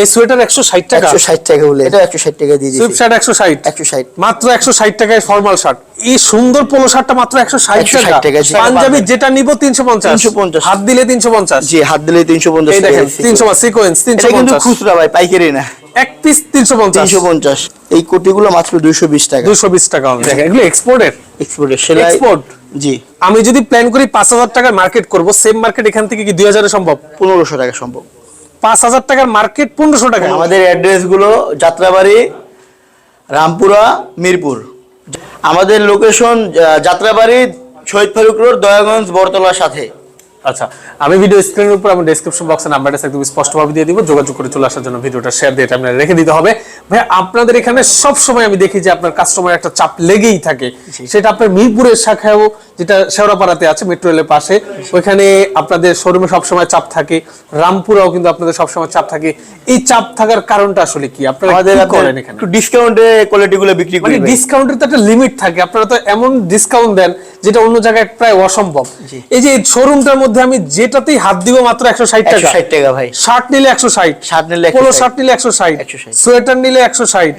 এই সোয়েটার একশো ষাট টাকা। একশো ষাট টাকা বলে। এটা একশো ষাট টাকা দিয়ে শার্ট মাত্র একশো ষাট টাকায় ফর্মাল শার্ট এই সুন্দর পোলো শার্টটা মাত্র একশো ষাট 160 টাকা পাঞ্জাবি যেটা নিব তিনশো পঞ্চাশ। 350 হাত দিলে তিনশো পঞ্চাশ। জি হাত দিলে এই দেখেন তিনশো সিকোয়েন্স তিনশো এটা কিন্তু খুচরা ভাই পাইকারি না। এক পিস তিনশো পঞ্চাশ। তিনশো পঞ্চাশ। এই কোটিগুলো মাত্র দুইশো বিশ টাকা। দুশো বিশ টাকা দেখেন এগুলো এক্সপোর্টের এক্সপোর্টের সেলাই এক্সপোর্ট জি। আমি যদি প্ল্যান করি পাঁচ হাজার টাকার মার্কেট করব সেম মার্কেট এখান থেকে কি দুই হাজারে সম্ভব? পনেরোশো টাকা সম্ভব। পাঁচ হাজার টাকার মার্কেট পনেরোশো টাকা। আমাদের অ্যাড্রেসগুলো যাত্রাবাড়ি, রামপুরা, মিরপুর। আমাদের লোকেশন যাত্রাবাড়ি, শহীদ ফারুক রোড, দয়াগঞ্জ, বরতলার সাথে। আচ্ছা আমি ভিডিও স্ক্রিনের উপর আমি ডেসক্রিপশন বক্সে নাম্বারটা একদম স্পষ্টভাবে দিয়ে দিব। যোগাযোগ করে চলে আসার জন্য ভিডিওটা শেয়ার দিয়ে আপনার রেখে দিতে হবে। ভাই আপনাদের এখানে সব সময় আমি দেখি যে আপনার কাস্টমার একটা চাপ লেগেই থাকে। সেটা আপনার মিরপুরের শাখায়ও যেটা শেওড়াপাড়াতে আছে মেট্রো রেলের পাশে ওইখানে আপনাদের শোরুমে সবসময় চাপ থাকে। রামপুরাও কিন্তু আপনাদের সবসময় চাপ থাকে। এই চাপ থাকার কারণটা আসলে কি? আপনারা করেন এখানে? একটু ডিসকাউন্টে কোয়ালিটি গুলো বিক্রি করি মানে। ডিসকাউন্টের তো একটা লিমিট থাকে। আপনারা তো এমন ডিসকাউন্ট দেন যেটা অন্য জায়গায় প্রায় অসম্ভব। এই যে শোরুমটার মধ্যে আমি যেটাতেই হাত দিব মাত্র একশো ষাট টাকা। ষাট টাকা ভাই। শার্ট নিলে একশো ষাট। শার্ট নিলে 160 পোলো শার্ট নিলে একশো ষাট। সোয়েটার নিলে একশো ষাট।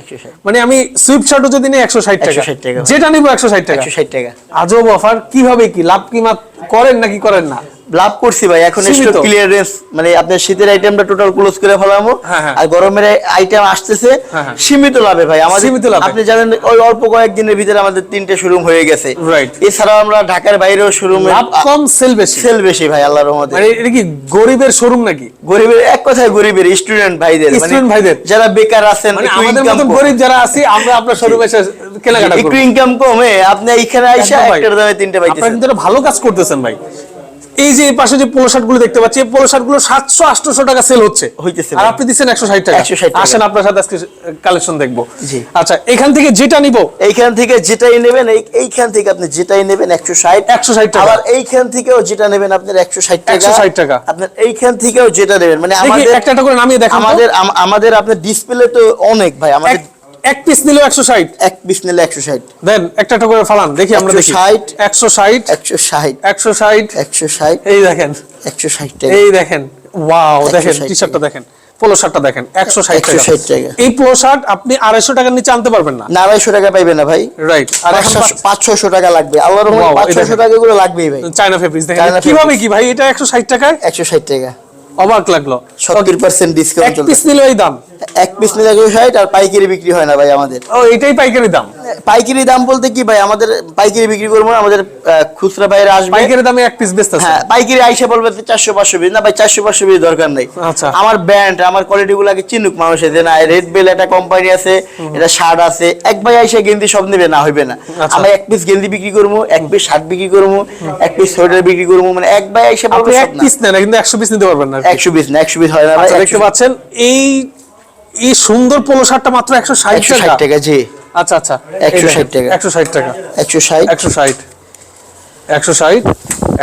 মানে আমি সুইপ শার্টও যদি নিই একশো ষাট টাকা। ষাট টাকা। যেটা নিবো একশো ষাট টাকা। ষাট টাকা। আজব অফার কীভাবে কি? লাভ কি মাত করেন নাকি করেন না? লাভ করছি ভাই এখন স্টক ক্লিয়ারেন্স মানে আপনার শীতের আইটেমটা টোটাল ক্লোজ করে ফেলামো হ্যাঁ, হ্যাঁ। আর গরমের আইটেম আসতেছে হ্যাঁ। সীমিত লাভে ভাই আমাদের সীমিত লাভে। আপনি জানেন ওই অল্প কয়েকদিনের ভিতরে আমাদের তিনটে শোরুম হয়ে গেছে Right. এছাড়াও আমরা ঢাকার বাইরেও শোরুম লাভ কম সেল বেশি সেল বেশি ভাই আল্লাহর রহমতে মানে এটা কি গরিবের শোরুম নাকি গরিবের এক কথায় গরিবের স্টুডেন্ট ভাইদের মানে Student ভাইদের। যারা বেকার আছেন মানে আমাদের মতন গরিব যারা আছি আমরা আপনার শোরুমে এসে কেনাকাটা করি একটু ইনকাম কমে আপনি এইখানে আইসা। একটার দামে তিনটে পাইতেছেন কিন্তু ভালো কাজ করতেছেন ভাই এই যে এই পাশে যে পোলো শার্টগুলো দেখতে পাচ্ছি এই পোলো শার্টগুলো সাতশো আটশো টাকা সেল হচ্ছে। হইতেছে আর আপনি দিচ্ছেন একশো ষাট টাকা। আসেন আপনার সাথে আজকে কালেকশন দেখব। আচ্ছা এখান থেকে যেটা নিবো? এইখান থেকে যেটাই নেবেন এই- এইখান থেকে আপনি যেটাই নেবেন একশো ষাট। 160 টাকা। আবার এইখান থেকেও যেটা নেবেন আপনার একশো ষাট টাকা। 160 টাকা। আপনার এইখান থেকেও যেটা নেবেন মানে দেখি আমাদের একটা একটা করে নামিয়ে দেখান আমাদের আমাদের আপনার ডিসপ্লে তো অনেক ভাই আমাদের এক- পিস নিলেও একশো ষাট। এক পিস নিলে একশো ষাট। দেন একটা একটা করে ফালান দেখি আমরা দেখি। 160 একশো ষাট একশো ষাট একশো ষাট একশো ষাট এই দেখেন। একশো ষাট টাকা। এই দেখেন ওয়াও দেখেন টি শার্টটা দেখেন পোলো শার্টটা দেখেন একশো ষাট টাকা। 160 টাকা। এই পোলো শার্ট আপনি আড়াইশো টাকার নিচে আনতে পারবেন না। আড়াইশো টাকা পাইবে না ভাই। রাইট পাঁচ ছশো টাকা লাগবে। Wow, পাঁচ দেখেন। টাকা গুলো লাগবেই ভাই। চায়না ফেব্রিক্স দেখেন কীভাবে কি ভাই? এটা একশো ষাট টাকায়? একশো ষাট টাকা। অবাক লাগল। সত্তর পার্সেন্ট ডিসকাউন্ট পিস নিলে দাম। এক পিস নিলে ষাট আর পাইকারি বিক্রি হয় না ভাই আমাদের। ও এটাই পাইকারি দাম। পাইকারি দাম বলতে কি ভাই আমাদের পাইকারি বিক্রি করব আমাদের খুচরা আসবে। পাইকারি দামে এক পিস বেচতেছে। হ্যাঁ পাইকারি আইসা বলবে চারশো পাঁচশো পিস না ভাই চারশো পাঁচশো পিস দরকার নেই। আচ্ছা। আমার ব্র্যান্ড আমার কোয়ালিটি গুলাকে চিনুক মানুষের যে না রেড বেল একটা কোম্পানি আছে এটা শার্ট আছে। এক ভাই আইসা গেন্দি সব নেবে না হইবে না। আচ্ছা। আমরা এক পিস গেন্দি বিক্রি করব এক পিস শার্ট বিক্রি করব এক পিস সোয়েটার বিক্রি করব মানে এক ভাই আইসা বলবে এক না। পিস নেন কিন্তু একশো পিস নিতে পারবেন না। একশো পিস না একশো পিস হয় না আচ্ছা দেখতে পাচ্ছেন এই এই সুন্দর পোলো শার্টটা মাত্র একশো ষাট টাকা। টাকা জি। আচ্ছা আচ্ছা 160 টাকা। একশো ষাট টাকা। একশো ষাট। একশো ষাট। একশো ষাট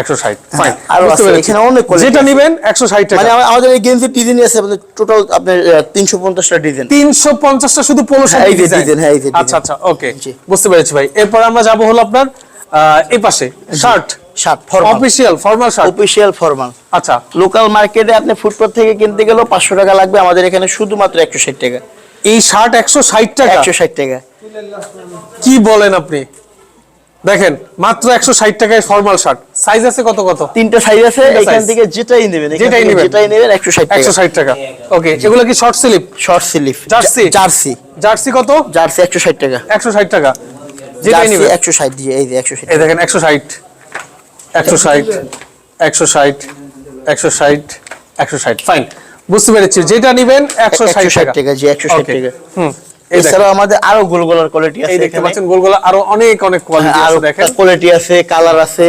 একশো ষাট। ফাইন আরও এখানে অনেক যেটা। নিবেন একশো ষাট টাকা। মানে আমাদের এই গেঞ্জির ডিজাইন আছে আপনাদের টোটাল আপনার তিনশো পঞ্চাশটা ডিজাইন তিনশো পঞ্চাশটা শুধু হ্যাঁ, ডিজাইন হ্যাঁ, আচ্ছা আচ্ছা ওকে। বুঝতে পেরেছি ভাই। এরপর আমরা যাব হলো আপনার এই পাশে shirt shirt official formal shirt official formal আচ্ছা। লোকাল মার্কেটে আপনি ফুটপাথ থেকে কিনতে গেলেও পাঁচশো টাকা লাগবে আমাদের এখানে শুধুমাত্র একশো ষাট টাকা। এই শার্ট একশো ষাট টাকা? একশো ষাট টাকা। কি বলেন আপনি? দেখেন মাত্র একশো ষাট টাকায় ফর্মাল শার্ট সাইজ আছে কত কত? তিনটা সাইজ আছে এখান থেকে যেটাই নেবেন যেটাই নেবেন। যেটাই নেবেন একশো ষাট একশো ষাট টাকা। ওকে এগুলো কি short slip short sleeve jersey? Jersey jersey কত? জার্সি একশো ষাট টাকা। একশো ষাট টাকা। যেটাই একশো ষাট দিয়ে এই যে একশো ষাট। এই দেখেন একশো ষাট একশো ষাট একশো ষাট একশো ষাট একশো ষাট। ফাইন বুঝতে পেরেছি। যেটা নিবেন একশো ষাট একশো ষাট টাকা। টাকা জি একশো ষাট Okay. টাকা। হুম এছাড়াও আমাদের আরও গোল গোলার কোয়ালিটি আছে এই দেখতে। পাচ্ছেন গোলগোলা আরও অনেক অনেক কোয়ালিটি হ্যাঁ, আছে দেখেন। কোয়ালিটি আছে কালার আছে।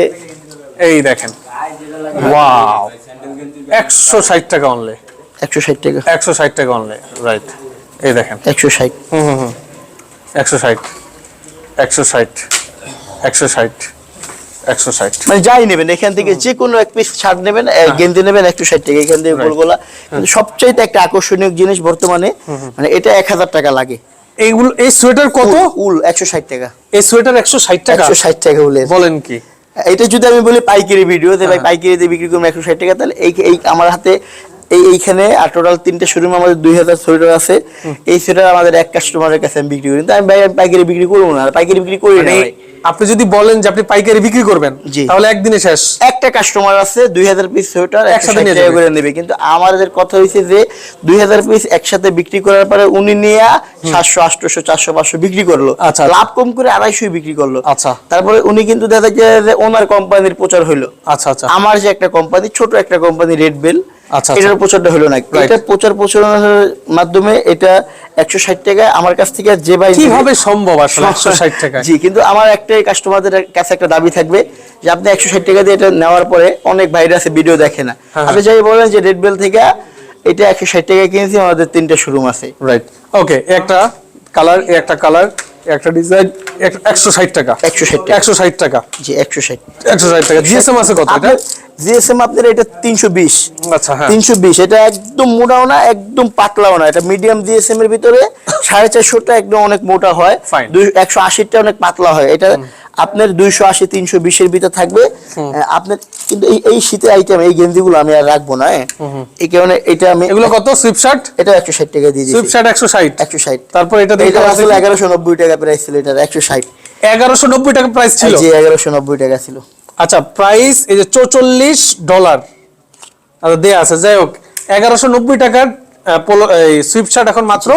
এই দেখেন। ওয়াও একশো ষাট টাকা অনলি একশো ষাট টাকা। একশো ষাট টাকা অনলি রাইট এই দেখেন। একশো ষাট। হুম হুম হুম। একশো ষাট একশো ষাট একশো ষাট। মানে যাই নেবেন এখান থেকে যে কোনো এক পিস শার্ট নেবেন গেঞ্জি নেবেন একশো ষাট টাকা এখান থেকে গোলগোলা। কিন্তু একটা আকর্ষণীয় জিনিস বর্তমানে মানে এটা এক হাজার টাকা লাগে। এইগুলো এই সোয়েটার কত? উল- একশো ষাট টাকা। এই সোয়েটার একশো ষাট টাকা? একশো ষাট টাকা উলের। বলেন কি? এটা যদি আমি বলি পাইকারি ভিডিও যে হ্যাঁ। ভাই পাইকারি দিয়ে বিক্রি করব একশো ষাট টাকা তাহলে এই এই আমার হাতে এই এইখানে আর টোটাল তিনটে শোরুম আমাদের দুই হাজার সোয়েটার আছে। এই সোয়েটার আমাদের এক কাস্টমারের কাছে আমি বিক্রি করি। আমি পাইকারি বিক্রি করব না পাইকারি বিক্রি করি না মানে আপনি যদি বলেন যে আপনি পাইকারি বিক্রি করবেন জি। তাহলে একদিনে শেষ। একটা কাস্টমার আছে দুই হাজার পিস সোয়েটার একসাথে নিয়ে করে নেবে। কিন্তু আমাদের কথা হয়েছে যে দুই হাজার পিস একসাথে বিক্রি করার পরে উনি নিয়ে সাতশো আটশো চারশো পাঁচশো বিক্রি করল। আচ্ছা, আচ্ছা। লাভ কম করে আড়াইশো বিক্রি করল। আচ্ছা। তারপরে উনি কিন্তু দেখা যায় যে ওনার কোম্পানির প্রচার হইল। আচ্ছা আচ্ছা। আমার যে একটা কোম্পানি ছোট একটা কোম্পানি রেড বেল এটার প্রচারটা হলো না। এটা প্রচার প্রচারণার মাধ্যমে এটা একশো ষাট টাকা আমার কাছ থেকে যে ভাই কীভাবে সম্ভব আসলে একশো ষাট টাকা জি কিন্তু আমার একটাই কাস্টমারদের কাছে একটা দাবি থাকবে যে আপনি একশো ষাট টাকা দিয়ে এটা নেওয়ার পরে অনেক বাইরে আছে ভিডিও দেখে না। হ্যাঁ, আপনি যাই বলেন যে রেড বেল থেকে এটা একশো ষাট টাকায় কিনেছি আমাদের তিনটা শোরুম আছে। রাইট ওকে একটা কালার একটা কালার একটা ডিজাইন একশো ষাট টাকা। 160 টাকা। একশো ষাট টাকা। জি একশো ষাট। একশো ষাট টাকা। জিএসএম আছে কত এটা? জিএসএম আপনার এটা তিনশো বিশ। আচ্ছা হ্যাঁ। তিনশো বিশ এটা একদম মোটাও না একদম পাতলাও না। এটা মিডিয়াম জিএসএম এর ভিতরে সাড়ে চারশোটা একদম অনেক মোটা হয়। একশো আশিটা অনেক পাতলা হয়। এটা আপনার দুইশো আশি তিনশো বিশের ভিতরে থাকবে। আপনার কিন্তু এই শীতের আইটেম এই গেঞ্জিগুলো আমি আর রাখব না হ্যাঁ। এই কারণে এটা আমি এগুলো কত? সুইপ শার্ট এটা একশো ষাট টাকা দিয়ে সুইপ দিয়েছি। শার্ট একশো ষাট। একশো ষাট। তারপর এটা এটা আসলে? এগারোশো নব্বই টাকা প্রাইস ছিল এটা একশো ষাট। এগারোশো নব্বই টাকা প্রাইস ছিল? জি এগারোশো নব্বই টাকা ছিল। আচ্ছা প্রাইস এই যে চৌচল্লিশ ডলার আচ্ছা দেয়া আছে। যাই হোক এগারোশো নব্বই টাকার পোলো- এই সুইপ শার্ট এখন মাত্র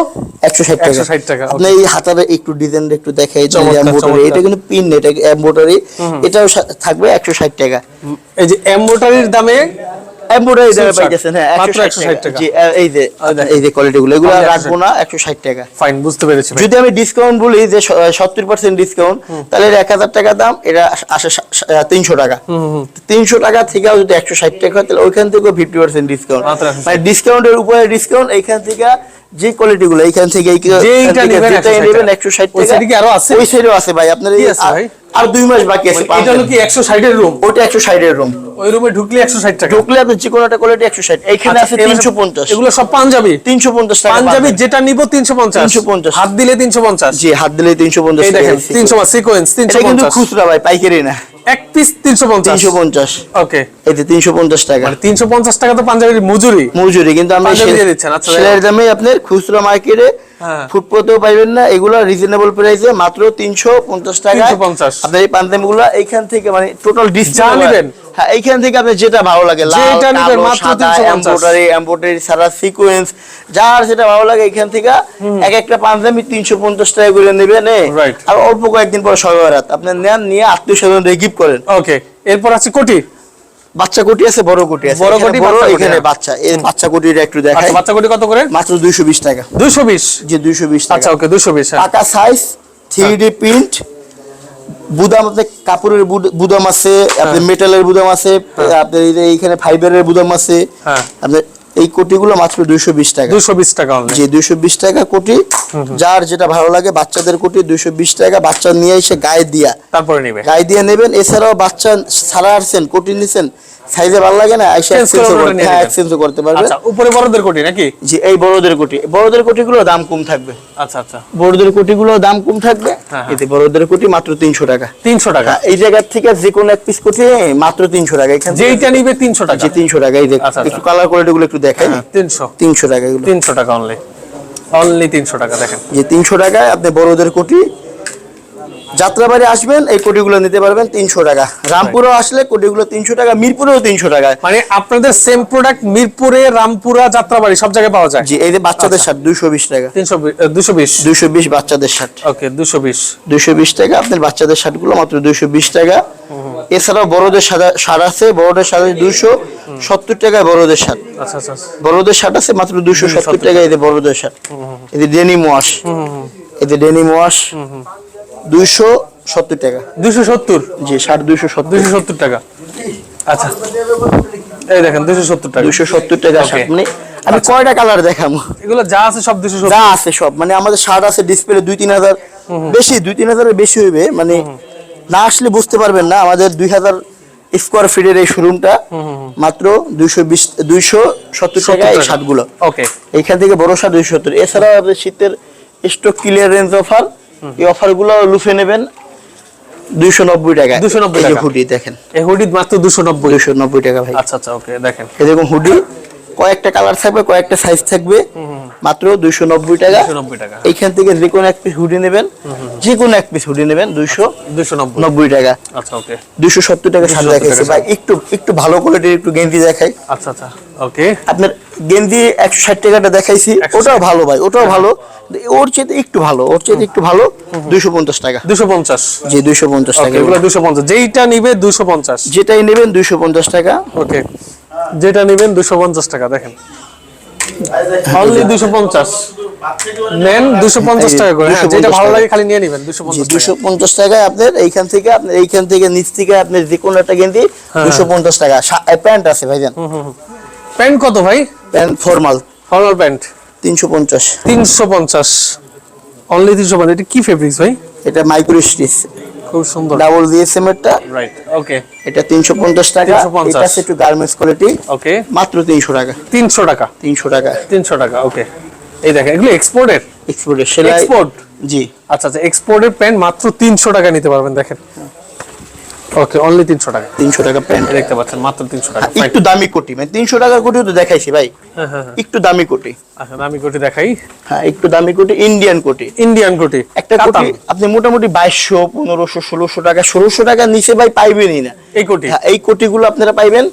একশো ষাট টাকা। 160 টাকা, আপনি এই হাতারে একটু ডিজাইন একটু দেখাই এটা কিন্তু পিন এটা এটাও থাকবে একশো ষাট টাকা। এই যে এমব্রয়ডারির দামে এমব্রয়ডারি দামে পাইতেছেন হ্যাঁ 160 160 টাকা। জি এই যে এই যে কোয়ালিটি গুলো এগুলো রাখব না একশো ষাট টাকা। ফাইন বুঝতে পেরেছি যদি আমি ডিসকাউন্ট বলি যে তাহলে টাকা দাম এটা আসে তিনশো টাকা। তিনশো টাকা থেকে যদি একশো ষাট টাকা হয় তাহলে ওইখান থেকে ফিফটি পার্সেন্ট ডিসকাউন্ট মাত্র 160 মানে ডিসকাউন্টের উপরে ডিসকাউন্ট এইখান থেকে যে কোয়ালিটি গুলো এইখান থেকে এই- এখান থেকে নেবেন 160 টাকা। একশো ষাট ওই টাকা। side এ কি আরও আছে? ওই সাইডেও আছে ভাই। আপনার এই- আর- দুই মাস বাকি আছে এটা হলো কি 160 এর রুম ওটা একশো এর রুম ওই রুমে ঢুকলে একশো ষাট টাকা। ঢুকলে আপনি যে কোনো একটা কোয়ালিটি একশো ষাট। এইখানে আচ্ছা, আছে এগুলো তিনশো সব- পঞ্চাশ। এগুলো সব পাঞ্জাবি? তিনশো পঞ্চাশ টাকা পাঞ্জাবি যেটা নিব তিনশো পঞ্চাশ। 350 হাত দিলে তিনশো পঞ্চাশ। জি হাত দিলে তিনশো পঞ্চাশ এই দেখেন তিনশো সিকোয়েন্স তিনশো এটা কিন্তু খুচরা ভাই পাইকারি না। এক পিস তিনশো পঞ্চাশ। তিনশো পঞ্চাশ। ওকে। টাকা। মানে টাকা তো পাঞ্জাবির মজুরি। মজুরি কিন্তু আমরা দিচ্ছেন, আচ্ছা, দামে আপনার খুচরা মার্কেটে হ্যাঁ। ফুটপথেও পাইবেন না এগুলো রিজনেবল প্রাইসে মাত্র তিনশো পঞ্চাশ টাকা 350 আপনি এই পাঞ্জাবি গুলো এইখান থেকে মানে টোটাল ডিসচার্জ ডিসকাউন্ট নিবেন। হ্যাঁ এইখান থেকে আপনি যেটা ভালো লাগে যেটা নিবেন মাত্র 350 এমব্রয়ডারি এমব্রয়ডারি সারা সিকোয়েন্স যার যেটা ভালো লাগে এখান থেকে এক একটা পাঞ্জাবি তিনশো পঞ্চাশ টাকা করে নেবেন আর অল্প কয়েকদিন পর সবাই রাত আপনি নেন নিয়ে আত্মীয় স্বজন গিফট করেন। ওকে এরপর আছে কোটি। বাচ্চা কোটি আছে বড় কোটি আছে। বড় কোটি, বড় এখানে হ্যাঁ। বাচ্চা। এই বাচ্চা কোটিটা একটু দেখাই। আচ্ছা বাচ্চা কোটি কত করে? মাত্র দুইশো বিশ টাকা। দুইশো বিশ? যে দুইশো বিশ আচ্ছা টাকা ওকে দুইশো বিশ হ্যাঁ। সাইজ থ্রি ডি প্রিন্ট বুদাম আপনার কাপড়ের বুদাম আছে আপনার মেটালের বুদাম আছে আপনার এইখানে ফাইবারের বুদাম আছে হ্যাঁ। আপনার এই কোটিগুলো মাত্র দুইশো বিশ টাকা। দুইশো বিশ টাকা যে দুইশো বিশ টাকা কোটি। যার যেটা ভালো লাগে বাচ্চাদের কোটি দুইশো বিশ টাকা বাচ্চা নিয়ে এসে গায়ে দিয়া। তারপরে নেবে। গায়ে দিয়ে নেবেন এছাড়াও বাচ্চা সারা আসছেন কোটি নিছেন সাইজে ভালো লাগে না এক্সচেঞ্জ নিয়ে হ্যাঁ এক্সচেঞ্জ করতে পারবে। আচ্ছা উপরে বড়দের কোটি নাকি? যে এই বড়দের কোটি। বড়দের কোটিগুলো দাম কম থাকবে। আচ্ছা আচ্ছা। বড়দের কোটিগুলো দাম কম থাকবে। হ্যাঁ, এতে বড়দের কোটি মাত্র তিনশো টাকা। তিনশো টাকা। এই জায়গা থেকে যে কোনো এক পিস কোটি মাত্র তিনশো টাকা। এখান থেকে যেইটা নিবে তিনশো টাকা। যে তিনশো টাকা। এই দেখ আচ্ছা, আচ্ছা। একটু কালার কোয়ালিটি গুলো একটু দেখাই। হ্যাঁ, তিনশো। তিনশো টাকা এগুলো। তিনশো টাকা অনলি অনলি তিনশো টাকা দেখেন। যে তিনশো টাকায় আপনি বড়দের কোটি যাত্রাবাড়ি আসবেন এই কোটিগুলো নিতে পারবেন তিনশো টাকা। রামপুরও আসলে কোটিগুলো তিনশো টাকা মিরপুরেও তিনশো টাকা। মানে আপনাদের সেম প্রোডাক্ট মিরপুরে রামপুরা যাত্রাবাড়ি সব জায়গায় পাওয়া যায়? জি এই যে বাচ্চাদের আচ্ছা। শার্ট দুইশো বিশ টাকা। তিনশো দুশো বিশ? দুইশো বিশ বাচ্চাদের শার্ট। ওকে দুশো বিশ। দুইশো বিশ টাকা আপনার বাচ্চাদের শার্টগুলো মাত্র দুইশো বিশ টাকা। এছাড়াও বড়দের সাদা- শার্ট আছে বড়দের শার্ট দুশো সত্তর টাকায় বড়দের শার্ট। আচ্ছা আচ্ছা বড়দের শার্ট আছে মাত্র দুশো সত্তর টাকা। এদের বড়দের শার্ট। এদের ডেনিম ওয়াশ এদের ডেনিম ওয়াশ দুইশো সত্তর টাকা। দুশো সত্তর? জি শার্ট দুইশো সত্তর। দুশো সত্তর টাকা। আচ্ছা। এই দেখেন দুশো সত্তর টাকা। দুইশো সত্তর টাকা. মানে আমি কয়টা কালার দেখাবো? এগুলো যা আছে সব দুশো যা আছে সব মানে আমাদের শার্ট আছে ডিসপ্লে দুই তিন হাজার বেশি দুই তিন হাজারের বেশি হইবে মানে না আসলে বুঝতে পারবেন না আমাদের দুই হাজার স্কোয়ার ফিটের এই শোরুমটা মাত্র দুইশো বিশ দুইশো সত্তর টাকা এই শার্টগুলো ওকে এইখান থেকে বড় শার্ট দুইশো সত্তর। আপনাদের শীতের স্টক ক্লিয়ারেন্স অফার এই অফারগুলো লুফে নেবেন দুইশো নব্বই টাকা 290 টাকা। হুডি দেখেন। এই হুডি মাত্র দুশো নব্বই। দুশো নব্বই টাকা ভাই। আচ্ছা আচ্ছা ওকে দেখেন। এরকম হুডি। কয়েকটা কালার থাকবে কয়েকটা সাইজ থাকবে। মাত্র দুইশো নব্বই টাকা। এইখান থেকে যে কোনো এক পিস হুডি নেবেন। যে কোনো এক পিস হুডি নেবেন দুইশো দুশো নব্বই। টাকা। আচ্ছা ওকে দুইশো সত্তর টাকা 270 দেখাইছে। ভাই একটু একটু ভালো কোয়ালিটির একটু গেঞ্জি দেখাই। আচ্ছা আচ্ছা ওকে আপনার গেঞ্জি একশো ষাট টাকাটা দেখাইছি। ওটাও ভালো ভাই ওটাও ভালো। ওর চেয়ে একটু ভালো ওর চেয়ে একটু ভালো। দুইশো পঞ্চাশ টাকা। দুশো পঞ্চাশ। জি দুইশো পঞ্চাশ টাকা এগুলো দুশো পঞ্চাশ। যেইটা নিবে দুশো পঞ্চাশ। যেটাই নেবেন দুইশো পঞ্চাশ টাকা। ওকে যেটা নেবেন দুশো পঞ্চাশ টাকা দেখেন। অনলি দুশো পঞ্চাশ। নেন দুশো পঞ্চাশ টাকা করে হ্যাঁ যেটা ভালো লাগে খালি নিয়ে নেবেন দুশো পঞ্চাশ দুশো পঞ্চাশ টাকায় আপনার এইখান থেকে আপনার এইখান থেকে নিচ থেকে আপনার যে কোনো একটা গেঞ্জি হ্যাঁ, দুশো পঞ্চাশ টাকা। প্যান্ট আছে ভাইজান প্যান্ট কত ভাই? Pant formal. Formal pant. তিনশো পঞ্চাশ। তিনশো পঞ্চাশ। অনলি তিনশো পঞ্চাশ। এটা কি ফেব্রিক্স ভাই? এটা মাইক্রো স্টিচ খুব সুন্দর। ডাবল জিএসএম এরটা। রাইট ওকে এটা তিনশো পঞ্চাশ টাকা। 350 এটা একটু গার্মেন্টস কোয়ালিটি ওকে মাত্র তিনশো টাকা। তিনশো টাকা। তিনশো টাকা। তিনশো টাকা ওকে এই দেখেন এগুলো এক্সপোর্টের এক্সপোর্টের সেলাই এক্সপোর্ট জি। আচ্ছা আচ্ছা এক্সপোর্টের প্যান্ট মাত্র তিনশো টাকা নিতে পারবেন দেখেন। ওকে অনলি তিনশো টাকা। তিনশো টাকা প্যান্ট। দেখতে পাচ্ছেন মাত্র তিনশো টাকা। একটু দামি কোটি। মানে তিনশো টাকার কোটিও তো দেখাইছি ভাই। হ্যাঁ হ্যাঁ হ্যাঁ। একটু দামি কোটি। আচ্ছা আমি কোটি দেখাই। হ্যাঁ একটু দামি কোটি ইন্ডিয়ান কোটি। ইন্ডিয়ান কোটি একটা কোটি আপনি মোটামুটি বাইশশো পনেরোশো ষোলোশো টাকা ষোলোশো টাকার নিচে ভাই পাইবেনই না। এই কোটি? হ্যাঁ এই কোটিগুলো আপনারা পাইবেন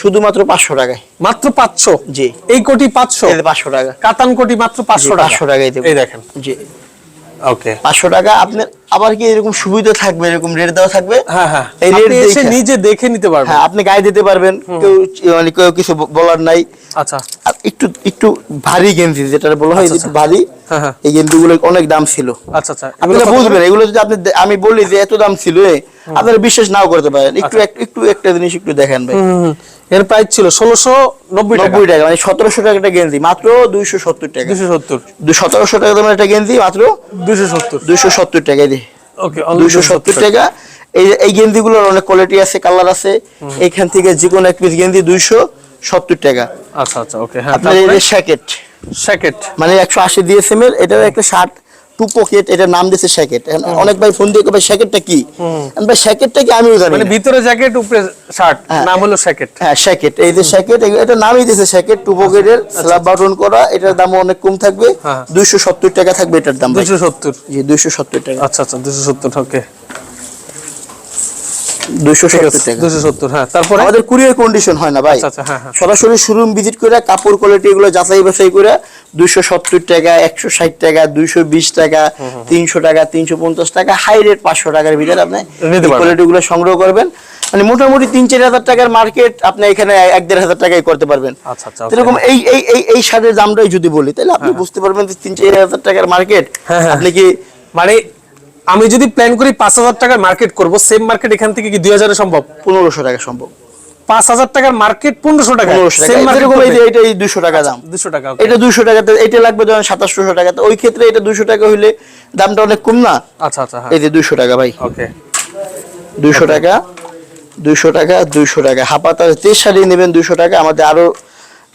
শুধুমাত্র পাঁচশো টাকায়। মাত্র পাঁচশো? জি। এই কোটি পাঁচশো? পাঁচশো টাকা। কাতান কোটি মাত্র পাঁচশো টাকা। 500 টাকায় এই দেখেন। জি। ওকে পাঁচশো টাকা আপনার আবার কি এরকম সুবিধা থাকবে এরকম রেট দেওয়া থাকবে? হ্যাঁ হ্যাঁ। এই রেট আপনি এসে নিজে দেখে নিতে পারবেন। হ্যাঁ আপনি গায়ে দিতে পারবেন। কেউ মানে কেউ কিছু বলার নাই। আচ্ছা। একটু একটু ভারী গেঞ্জি যেটা বলা হয় আচ্ছা, একটু ভারী হ্যাঁ, হ্যাঁ। এই গেঞ্জিগুলো অনেক দাম ছিল। আচ্ছা আচ্ছা। আপনারা বুঝবেন এগুলো যদি আপনি আমি বলি যে এত দাম ছিল আপনারা বিশ্বাস নাও করতে পারেন। একটু একটু একটা জিনিস একটু দেখেন ভাই। এর প্রাইস ছিল ষোলোশো নব্বই টাকা। নব্বই টাকা মানে সতেরোশো টাকা একটা গেঞ্জি মাত্র দুইশো সত্তর টাকা। দুশো সত্তর। সতেরোশো টাকা দামের একটা গেঞ্জি মাত্র দুশো সত্তর। দুইশো সত্তর টাকা দিয়ে ওকে দুইশো সত্তর টাকা। এই এই গেঞ্জিগুলোর অনেক কোয়ালিটি আছে কালার আছে। এখান থেকে যে কোনো এক পিস গেঞ্জি দুইশো। সত্তর টাকা। আচ্ছা আচ্ছা ওকে হ্যাঁ আপনার এই যে শ্যাকেট মানে একশো আশি ডিএসএম এর একটা শার্ট টু পকেট এটার নাম দিয়েছে শ্যাকেট অনেক ভাই ফোন দিয়ে ভাই শ্যাকেটটা কি? আমি ভাই শ্যাকেটটা কি? আমিও জানি মানে ভিতরে জ্যাকেট উপরে শার্ট হ্যাঁ। নাম হলো স্যাকেট হ্যাঁ শ্যাকেট এই যে শ্যাকেট এটা নামই দিয়েছে শ্যাকেট টু পকেটের স্ল্যাব বাটন করা এটার দাম অনেক কম থাকবে। হ্যাঁ। দুইশো সত্তর টাকা থাকবে এটার দাম ভাই। দুশো সত্তর। জি দুইশো সত্তর টাকা। আচ্ছা আচ্ছা দুশো সত্তর ওকে দুইশো ঠিক সত্তর আছে টাকা দুশো সত্তর হ্যাঁ। তারপরে? আমাদের কুরিয়ার কন্ডিশন হয় না ভাই। হ্যাঁ, হ্যাঁ। সরাসরি শোরুম ভিজিট করে কাপড় কোয়ালিটি এগুলো যাচাই বাছাই করে দুইশো সত্তর টাকা একশো ষাট টাকা দুইশো বিশ টাকা তিনশো টাকা তিনশো পঞ্চাশ টাকা হাই রেট পাঁচশো টাকার ভিতরে আপনি কোয়ালিটি গুলো সংগ্রহ করবেন। মানে মোটামুটি তিন চার হাজার টাকার মার্কেট আপনি এখানে এক দেড় হাজার টাকায় করতে পারবেন। আচ্ছা, আচ্ছা, এরকম এই এই এই এই শার্টের দামটাই যদি বলি তাহলে আপনি বুঝতে পারবেন যে তিন চার হাজার টাকার মার্কেট হ্যাঁ, হ্যাঁ। আপনি কি মানে আমি যদি প্ল্যান করি পাঁচ হাজার টাকার মার্কেট করব সেম মার্কেট এখান থেকে কি দুই হাজারে সম্ভব? পনেরোশো টাকা সম্ভব। পাঁচ হাজার টাকার মার্কেট পনেরোশো টাকা। সেম এরকম এটা এই দুশো টাকা দাম। দুশো টাকা। এটা দুশো টাকাতে এটা লাগবে ধরেন সাতাশশো টাকাতে ওই ক্ষেত্রে এটা দুশো টাকা হইলে দামটা অনেক কম না? আচ্ছা আচ্ছা হ্যাঁ। এই যে দুশো টাকা ভাই। ওকে দুশো টাকা দুশো টাকা দুশো টাকা। হাপাতা তেইশ শাড়ি নেবেন দুশো টাকা। আমাদের আরও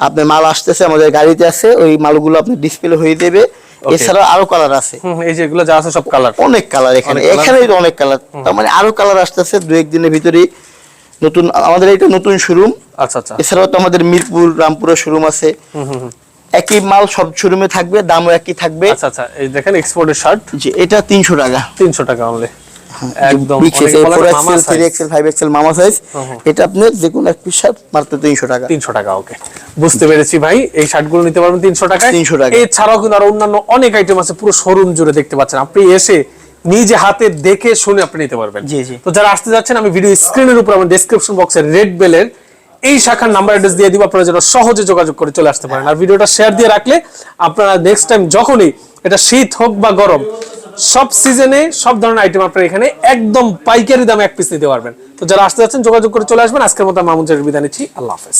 আপনার মাল আসতেছে আমাদের গাড়িতে আছে। ওই মালগুলো আপনি ডিসপ্লে হয়ে দেবে। এছাড়াও আরও কালার আছে। এই যে এগুলো যা আছে সব কালার অনেক কালার এখানে। এখানে অনেক কালার তার মানে আরও কালার আসতেছে দু একদিনের ভিতরেই। নতুন আমাদের এটা নতুন শোরুম আচ্ছা আচ্ছা। এছাড়াও তো আমাদের মিরপুর রামপুরের শোরুম আছে। একই মাল সব শোরুমে থাকবে দামও একই থাকবে। আচ্ছা আচ্ছা। এই দেখেন এক্সপোর্টের শার্ট যে এটা তিনশো টাকা। তিনশো টাকা অনলি একদম মামা সাইজ এটা আপনি যে কোনো এক পিস শার্ট মাত্র তিনশো টাকা। তিনশো টাকা ওকে বুঝতে পেরেছি ভাই এই শার্টগুলো নিতে পারবেন তিনশো টাকায়। 300 টাকা। এছাড়াও কিন্তু আরও অন্যান্য অনেক আইটেম আছে পুরো শোরুম জুড়ে দেখতে পাচ্ছেন। আপনি এসে নিজে হাতে দেখে শুনে আপনি নিতে পারবেন। জি, জি। তো যারা আসতে যাচ্ছেন আমি ভিডিও স্ক্রিনের উপর আমার ডেসক্রিপশন বক্সের রেড বেলের এই শাখার নাম্বার অ্যাড্রেস দিয়ে দিব আপনারা যেন সহজে যোগাযোগ করে চলে আসতে পারেন। আর ভিডিওটা শেয়ার দিয়ে রাখলে আপনারা নেক্সট টাইম যখনই এটা শীত হোক বা গরম সব সিজনে সব ধরনের আইটেম আপনারা এখানে একদম পাইকারি দামে এক পিস নিতে পারবেন। তো যারা আসতে যাচ্ছেন, যোগাযোগ করে চলে আসবেন। আজকের মতো মামুন বিদায় নিচ্ছি। আল্লাহ হাফেজ।